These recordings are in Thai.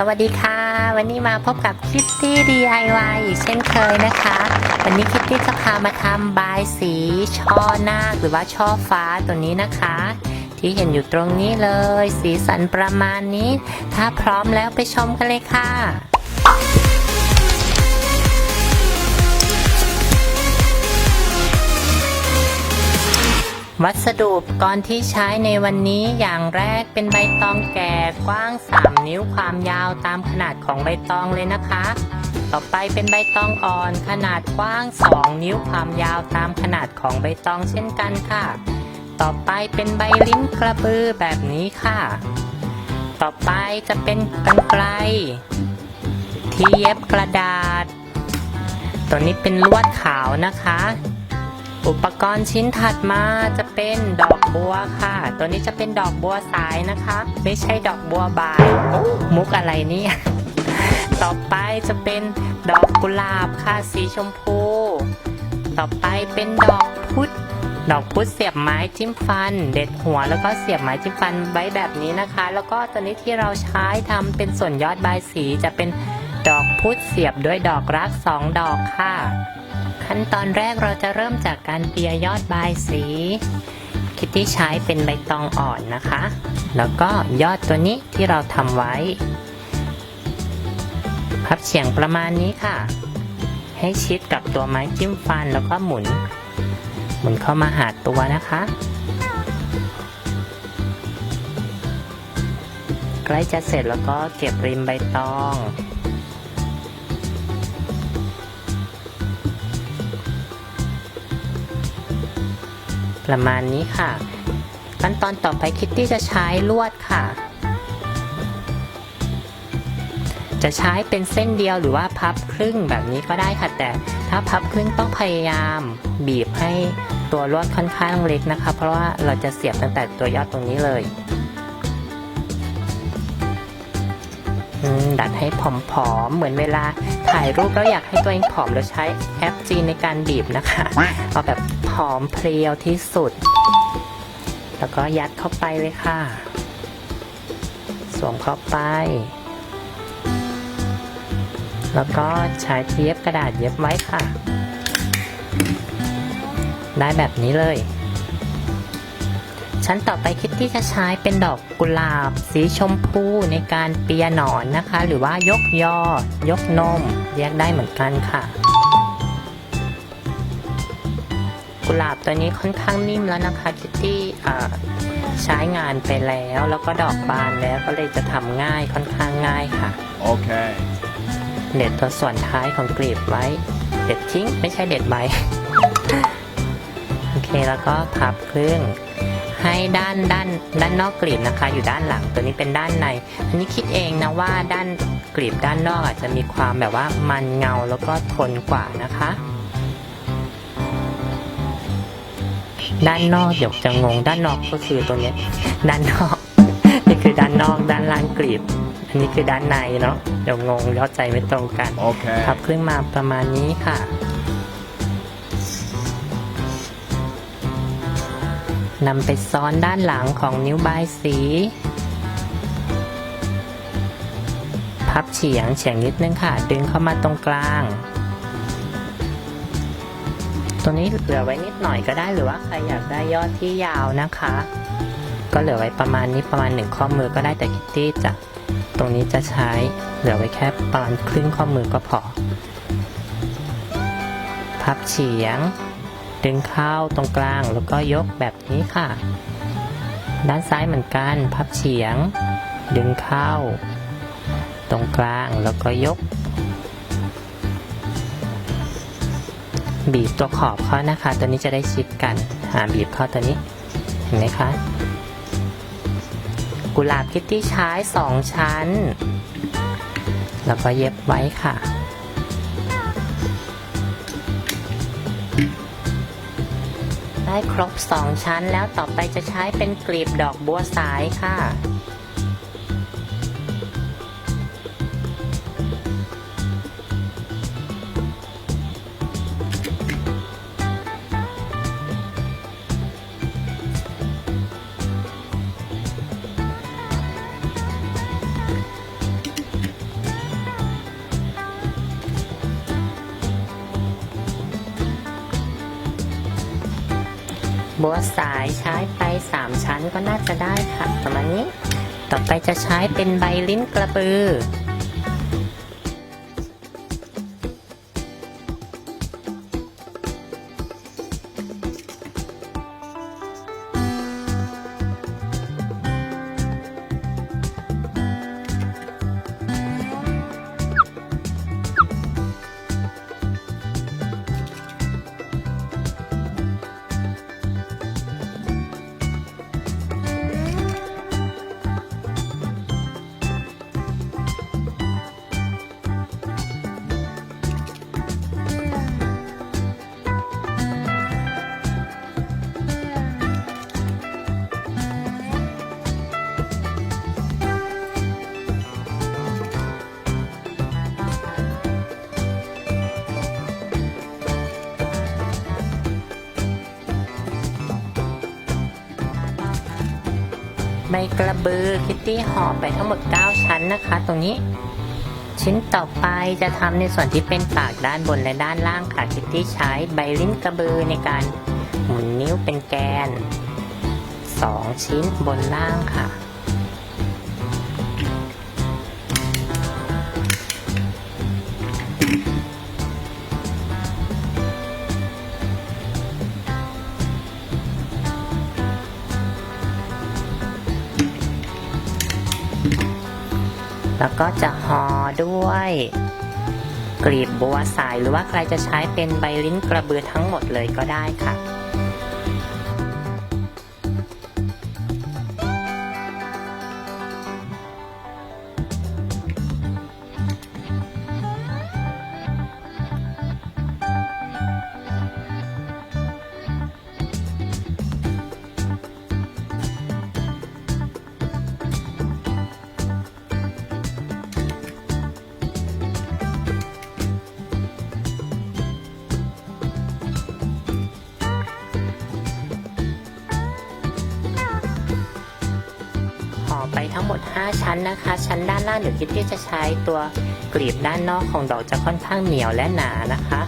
สวัสดีค่ะ วันนี้มาพบกับคิตตี้ DIY อีกเช่นเคยนะคะ วันนี้คิตตี้จะพามาทำบายสีช่อนาคหรือว่าช่อฟ้าตัวนี้นะคะ ที่เห็นอยู่ตรงนี้เลย สีสันประมาณนี้ ถ้าพร้อมแล้วไปชมกันเลยค่ะ วัสดุอุปกรณ์ที่ใช้ในวันนี้อย่างแรกเป็นใบตองแก่กว้าง 3 นิ้วความยาวตามขนาดของใบตองเลยนะคะ ต่อไปเป็นใบตองอ่อนขนาดกว้าง 2 นิ้วความยาวตามขนาดของใบตองเช่นกันค่ะ ต่อไปเป็นใบลิ้นกระบือแบบนี้ค่ะ ต่อไปจะเป็นกรรไกรที่เย็บกระดาษ ตัวนี้เป็นลวดขาวนะคะ อุปกรณ์ชิ้นถัดมาจะเป็นดอกบัวค่ะ ตัวนี้จะเป็นดอกบัวสายนะคะ ไม่ใช่ดอกบัวบานโอ้มุกอะไรเนี่ยต่อไปจะเป็นดอกกุหลาบค่ะสีชมพู ต่อไปเป็นดอกพุธดอกพุธเสียบไม้จิ้มฟัน เด็ดหัวแล้วก็เสียบไม้จิ้มฟันไว้แบบนี้นะคะ แล้วก็ตัวนี้ที่เราใช้ทำเป็นส่วนยอดใบสีจะเป็นดอกพุธเสียบด้วยดอกรักสองดอกค่ะ ขั้นตอนแรกเราจะเริ่มจากการเปียยอดใบสี คิตตี้ใช้เป็นใบตองอ่อนนะคะ แล้วก็ยอดตัวนี้ที่เราทำไว้ พับเฉียงประมาณนี้ค่ะ ให้ชิดกับตัวไม้จิ้มฟันแล้วก็หมุน หมุนเข้ามาหาตัวนะคะ ใกล้จะเสร็จแล้วก็เก็บริมใบตอง ประมาณนี้ค่ะ ขั้นตอนต่อไปคิตตี้จะใช้ลวดค่ะ จะใช้เป็นเส้นเดียวหรือว่าพับครึ่งแบบนี้ก็ได้ค่ะ แต่ถ้าพับครึ่งต้องพยายามบีบให้ตัวลวดค่อนข้างเล็กนะคะ เพราะว่าเราจะเสียบตั้งแต่ตัวยอดตรงนี้เลยอืมดัดให้ผอมๆ เหมือนเวลาถ่ายรูปแล้วอยากให้ตัวเองผอมเราใช้แอปจีในการบีบนะคะ เอาแบบ ผอมเพรียวที่สุด แล้วก็ยัดเข้าไปเลยค่ะ สวมเข้าไป แล้วก็ใช้เทปกระดาษเย็บไว้ค่ะ ได้แบบนี้เลย ชั้นต่อไปคิดที่จะใช้เป็นดอกกุหลาบ สีชมพูในการเปียหนอนนะคะ หรือว่ายกยอ ยกนมเรียกได้เหมือนกันค่ะ กุหลาบตัวนี้ค่อนข้างนิ่มแล้วนะคะคิตตี้ใช้งานไปแล้ว แล้วก็ดอกบานแล้วก็เลยจะทำง่ายค่อนข้างง่ายค่ะ Okay. เด็ดตัวส่วนท้ายของกลีบไว้ เด็ดทิ้งไม่ใช่เด็ดใบ โอเคแล้วก็พับครึ่งให้ด้านด้านด้านนอกกลีบนะคะ อยู่ด้านหลังตัวนี้เป็นด้านใน อันนี้คิดเองนะว่าด้านกลีบด้านนอกอาจจะมีความแบบว่ามันเงาแล้วก็ทนกว่านะคะ ด้านนอกเดี๋ยวจะงงด้านนอกก็คือตัวเนี้ยด้านนอกนี่คือด้านนอกด้านล่างกลีบอันนี้คือด้านในเนาะเดี๋ยวงงเข้าใจไม่ตรงกัน Okay. พับครึ่งมาประมาณนี้ค่ะนำไปซ้อนด้านหลังของนิ้วบายสี พับเฉียงเฉียงนิดนึงค่ะ ดึงเข้ามาตรงกลาง ตัวนี้เหลือไว้นิดหน่อยก็ได้หรือว่าใครอยากได้ยอดที่ยาวนะคะ ก็เหลือไว้ประมาณนี้ประมาณหนึ่งข้อมือก็ได้แต่คิตตี้จะตรงนี้จะใช้เหลือไว้แค่ประมาณครึ่งข้อมือก็พอ พับเฉียง ดึงเข้าตรงกลางแล้วก็ยกแบบนี้ค่ะ ด้านซ้ายเหมือนกัน พับเฉียง ดึงเข้า ตรงกลางแล้วก็ยก บีบตัวขอบเขานะคะ ตัวนี้จะได้ชิดกันหาบีบเข้าตัวนี้ เห็นไหมคะ กุหลาบคิตตี้ใช้สองชั้น แล้วก็เย็บไว้ค่ะได้ครบสองชั้นแล้วต่อไปจะใช้เป็นกลีบดอกบัวสายค่ะัวสายใช้ไป 3 ชั้นก็น่าจะได้ค่ะประมาณนี้ ต่อไปจะใช้เป็นใบลิ้นกระบือ กระบือคิตตี้ห่อไปทั้งหมด 9 ชั้นนะคะ ตรงนี้ ชิ้นต่อไปจะทำในส่วนที่เป็นปากด้านบนและด้านล่างค่ะคิตตี้ใช้ใบลิ้นกระบือในการหมุนนิ้วเป็นแกน 2 ชิ้นบนล่างค่ะ ก็จะห่อด้วย กลีบบัวสายหรือว่าใครจะใช้เป็นใบลิ้นกระบือทั้งหมดเลยก็ได้ค่ะ ทั้งหมด 5 ชั้นนะคะ ชั้นด้านล่างเดี๋ยวคิดที่จะใช้ตัวกลีบด้านนอกของดอกจะค่อนข้างเหนียวและหนานะคะ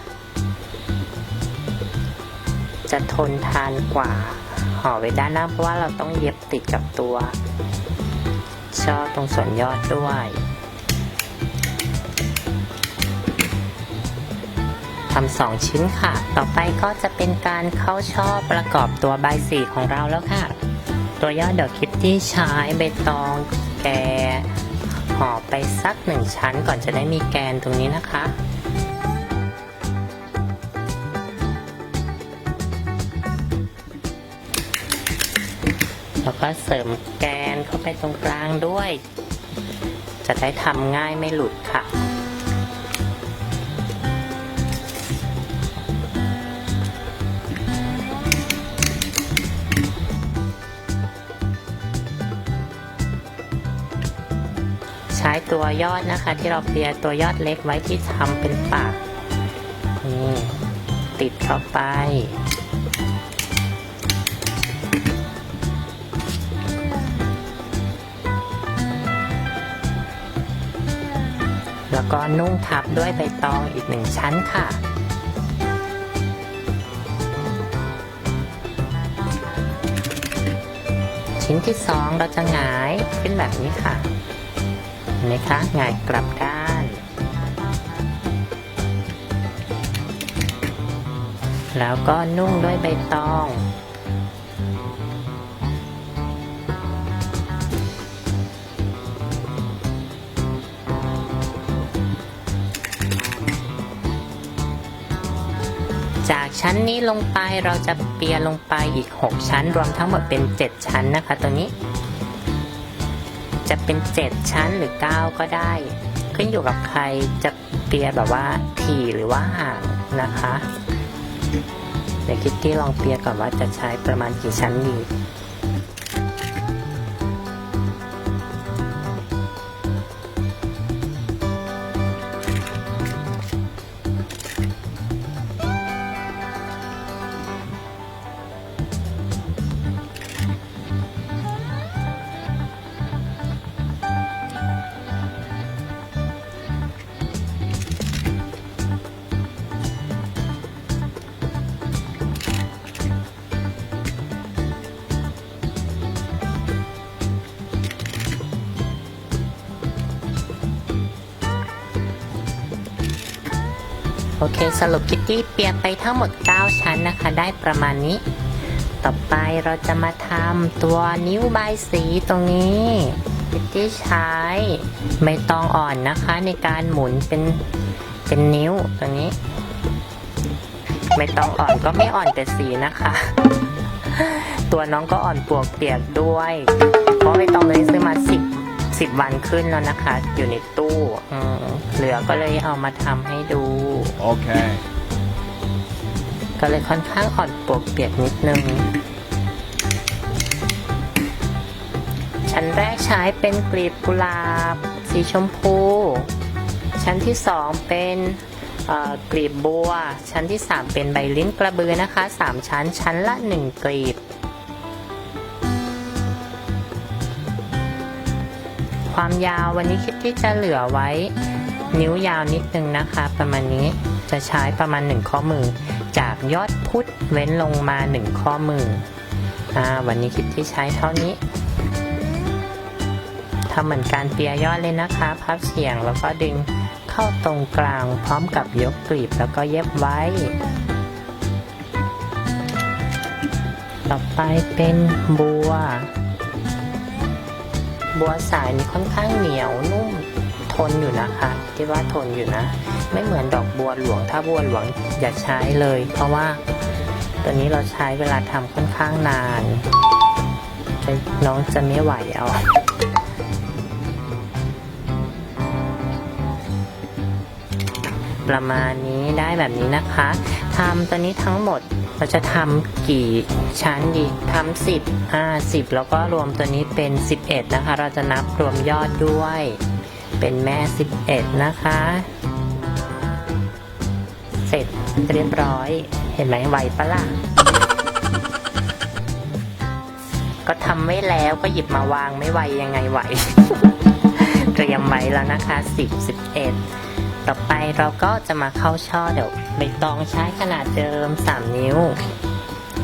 จะทนทานกว่าห่อไว้ด้านล่างเพราะว่าเราต้องเย็บติดกับตัวช่อตรงส่วนยอดด้วยทำสองชิ้นค่ะ ต่อไปก็จะเป็นการเข้าช่อประกอบตัวใบสีของเราแล้วค่ะ ตัวยอดดอกคิตตี้ใช้ใบตองแกห่อไปสักหนึ่งชั้นก่อนจะได้มีแกนตรงนี้นะคะแล้วก็เสริมแกนเข้าไปตรงกลางด้วย จะได้ทำง่ายไม่หลุดค่ะ ตัวยอดนะคะ ที่เราเปียร์ตัวยอดเล็กไว้ที่ทำเป็นปากนี่ติดเข้าไปแล้วก็นุ่งทับด้วยใบตองอีกหนึ่งชั้นค่ะ ชิ้นที่สองเราจะหงายขึ้นแบบนี้ค่ะ ไหมคะหงายกลับด้าน แล้วก็นุ่งด้วยใบตอง จากชั้นนี้ลงไปเราจะเปียร์ลงไปอีก 6 ชั้น รวมทั้งหมดเป็น 7 ชั้นนะคะตัวนี้ จะเป็น 7 ชั้นหรือ 9 ก็ได้ ขึ้นอยู่กับใครจะเปียแบบว่าถี่หรือว่าห่างนะคะ เดี๋ยวคิดที่ลองเปียก่อนว่าจะใช้ประมาณกี่ชั้นดี โอเคสรุปคิตตี้เปียไปทั้งหมด 9 ชั้นนะคะ ได้ประมาณนี้ ต่อไปเราจะมาทำตัวนิ้วใบายสีตรงนี้คิตตี้ใช้ใบตองอ่อนนะคะ ในการหมุนเป็นเป็นนิ้วตรงนี้ไม่ต้องอ่อนก็ไม่อ่อนแต่สีนะคะ ตัวน้องก็อ่อนปวกเปียกด้วย เพราะไม่ต้องเลยซื้อมาสิบ สิบวันขึ้นแล้วนะคะ อยู่ในตู้อืมเหลือก็เลยเอามาทำให้ดู Okay. ก็เลยค่อนข้างอ่อนปวกเปียกนิดนึง ชั้นแรกใช้เป็นกลีบกุหลาบ สีชมพู ชั้นที่สองเป็นเอ่อกลีบบัว ชั้นที่สามเป็นใบลิ้นกระบือนะคะสามชั้นชั้นละหนึ่งกลีบ ความยาววันนี้คิดที่จะเหลือไว้ นิ้วยาวนิดนึงนะคะ ประมาณนี้จะใช้ประมาณหนึ่งข้อมือ จากยอดพุทธเว้นลงมาหนึ่งข้อมืออ่าวันนี้คิดที่ใช้เท่านี้ทำเหมือนการเปียยอดเลยนะคะ พับเฉียงแล้วก็ดึงเข้าตรงกลางพร้อมกับยกกลีบแล้วก็เย็บไว้ ต่อไปเป็นบัว บัวสายนี่ค่อนข้างเหนียวนุ่มทนอยู่นะคะคิดว่าทนอยู่นะ ไม่เหมือนดอกบัวหลวง ถ้าบัวหลวงอย่าใช้เลย เพราะว่าตัวนี้เราใช้เวลาทำค่อนข้างนานน้องจะไม่ไหวเอาประมาณนี้ ได้แบบนี้นะคะทำตัวนี้ทั้งหมดเราจะทำกี่ชั้นดีทำสิบอ่าสิบแล้วก็รวมตัวนี้เป็น11นะคะ เราจะนับรวมยอดด้วย เป็นแม่11นะคะ เสร็จเรียบร้อย เห็นไหมไหวปะล่ะก็ทำไว้แล้วก็หยิบมาวางไม่ไหวยังไงไหว เตรียมไว้แล้วนะคะ 10 11 ต่อไปเราก็จะมาเข้าช่อเดี๋ยวใบตองใช้ขนาดเดิม 3 นิ้ว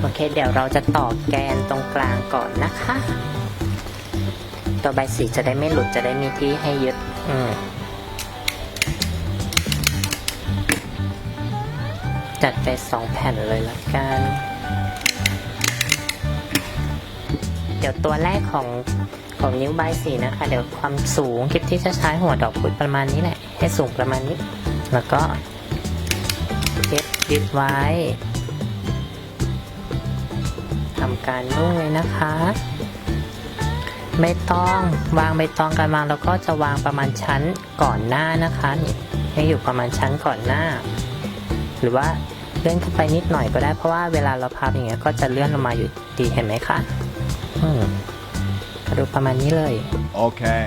โอเค เดี๋ยวเราจะต่อแกนตรงกลางก่อนนะคะ ตัวใบสีจะได้ไม่หลุดจะได้มีที่ให้ยึด อืมจัดไปสองแผ่นเลยละกัน เดี๋ยวตัวแรกของ ของนิ้วใบสีนะคะ เดี๋ยวความสูงคลิปที่จะใช้หัวดอกพุธประมาณนี้แหละ ให้สูงประมาณนี้ แล้วก็เย็บยึดไว้ทำการนุ่งเลยนะคะไม่ต้องวางใบตองกันมาแล้วก็จะวางประมาณชั้นก่อนหน้านะคะนี่ให้อยู่ประมาณชั้นก่อนหน้า หรือว่าเลื่อนขึ้นไปนิดหน่อยก็ได้เพราะว่าเวลาเราพับอย่างเงี้ยก็จะเลื่อนลงมาอยู่ดีเห็นไหมคะอืม ก็ดูประมาณนี้เลย Okay.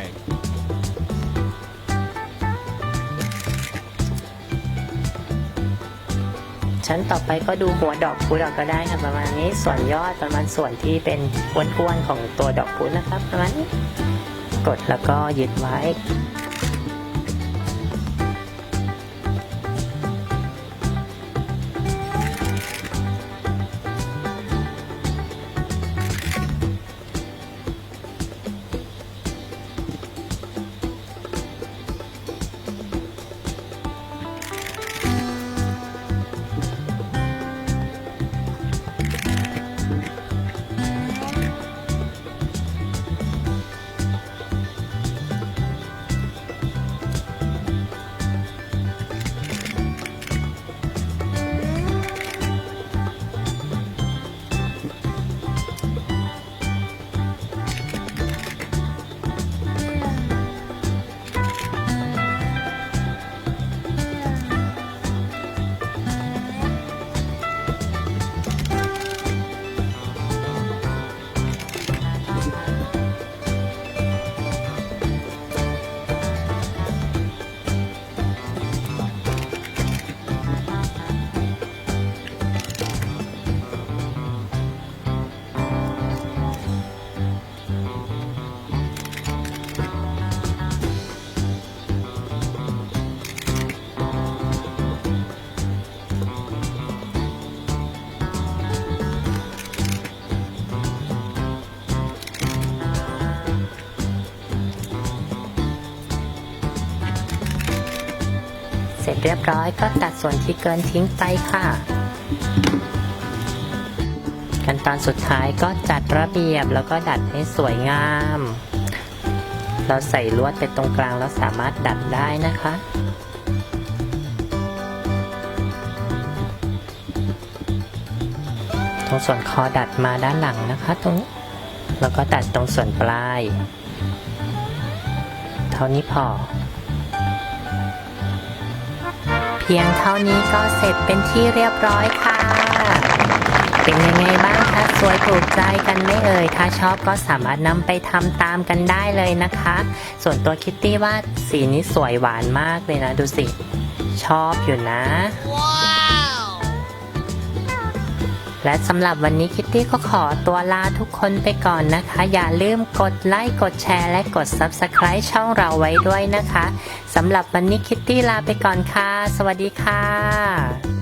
ชั้นต่อไปก็ดูหัวดอกพุธเราก็ได้ค่ะประมาณนี้ส่วนยอดประมาณส่วนที่เป็นอ้วนๆของตัวดอกพุธนะครับประมาณนี้กดแล้วก็ยึดไว้ ร็จเรียบร้อย ก็ตัดส่วนที่เกินทิ้งไปค่ะ ขั้นตอนสุดท้ายก็จัดระเบียบแล้วก็ดัดให้สวยงาม เราใส่ลวดไปตรงกลางแล้วสามารถดัดได้นะคะตรงส่วนคอดัดมาด้านหลังนะคะ ตรงนี้แล้วก็ดัดตรงส่วนปลาย เท่านี้พอ พียงเท่านี้ก็เสร็จเป็นที่เรียบร้อยค่ะ เป็นยังไงบ้างคะสวยถูกใจกันไม่เอ่ย ถ้าชอบก็สามารถนำไปทำตามกันได้เลยนะคะ ส่วนตัวคิตตี้ว่าสีนี้สวยหวานมากเลยนะ ดูสิ ชอบอยู่นะ และสำหรับวันนี้คิตตี้ก็ขอตัวลาทุกคนไปก่อนนะคะ อย่าลืมกดไลค์กดแชร์และกด Subscribe ช่องเราไว้ด้วยนะคะสำหรับวันนี้คิตตี้ลาไปก่อนค่ะ สวัสดีค่ะ